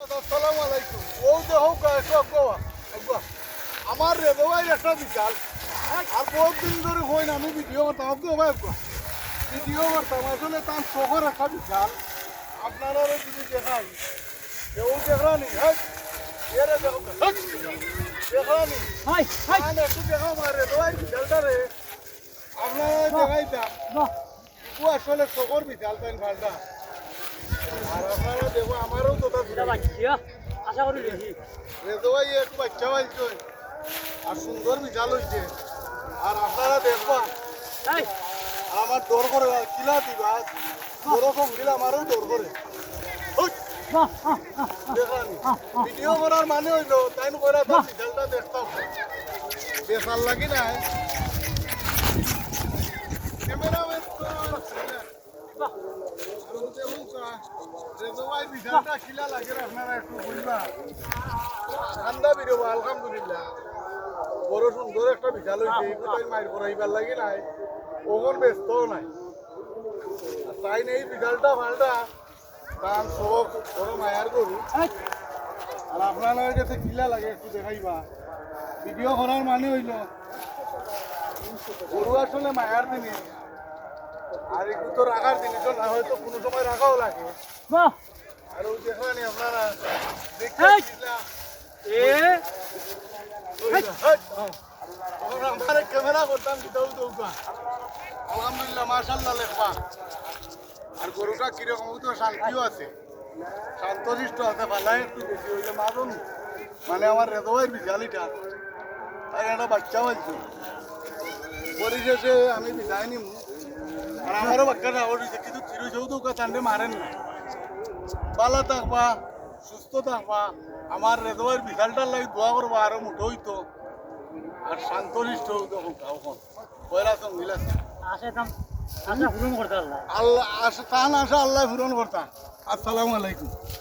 আসসালামু আলাইকুম। ও যে হোক সব গোয়া গোয়া আমার রেদোয়াই একটা বিশাল। আর বহুত দিন ধরে হই না আমি ভিডিও করতাম। আপনি ভাই ভিডিও করতাম। আসলে তার শহর একটা বিশাল। আপনারা যদি দেখাই কেউ হ্যাঁ দেখাইতাম। আসলে শহর তাই ভালটা। আর আপনারা দেখো আমারও বাচ্চা। আশা করি এক আর সুন্দর বিশাল হয়েছে আর আপনারা দেখবা আমার ডর করে কিলা দিবা ওরকম দিলে আমারও ডর করে। ভিডিও করার মানে হইল তাই কইরা তো বিশালটা দেখতাম। দেখার লাগি না ক্যামেরাম্যান বাহ রেদোয়াই বিশালটা কিলা লাগে আপনারা একটু বুঝবা ঠান্ডা বেরোবো আলহামদুলিল্লাহ। বড় সুন্দর একটা বিশাল হয়েছে কোথায় মায়ের করাইবার লাগে নাই। ওখন ব্যস্ত নাই। তাই নেই বিশালটা মালটা তার সব বড় মায়ার গরু। আর আপনার কাছে কিলা লাগে একটু দেখাইবা। ভিডিও করার মানে হইল, গরু আসলে মায়ার জিনিস আর এগুলো তো রাখার জিনিস না হয়তো কোনো সময় রাখাও লাগে। বাহ আর ওই দেখানি আপনারা আমার ক্যামেরা করতাম কিতাও দৌকা আলহামদুলিল্লাহ মাশাল্লাহ লেখবা। আর গরুটা কীরকম তো শান্তিও আছে। শান্তশিষ্ট আছে ভালাই একটু বেশি হইলে মারুন। মানে আমার রেদোয়ের বিশালিটা। তাই একটা বাচ্চা হয়েছে পরিশেষে আমি বিদায় নিম। আর আমারও বাচ্চাটা আবার হয়েছে কিন্তু চিরুছেও তো চান্ডে মারেন না। থাকবা সুস্থ থাকবা আমার রেদোয়ের বিশালটার লাগে দোয়া করবা আরও মুঠো হইতো। আর শান্তনিষ্ঠ হইতো গাঁওখন পয়লা সঙ্গিল আসে করতে আল্লাহ আশা তাহলে আশা আল্লাহ পূরণ করতা। আসসালামু আলাইকুম।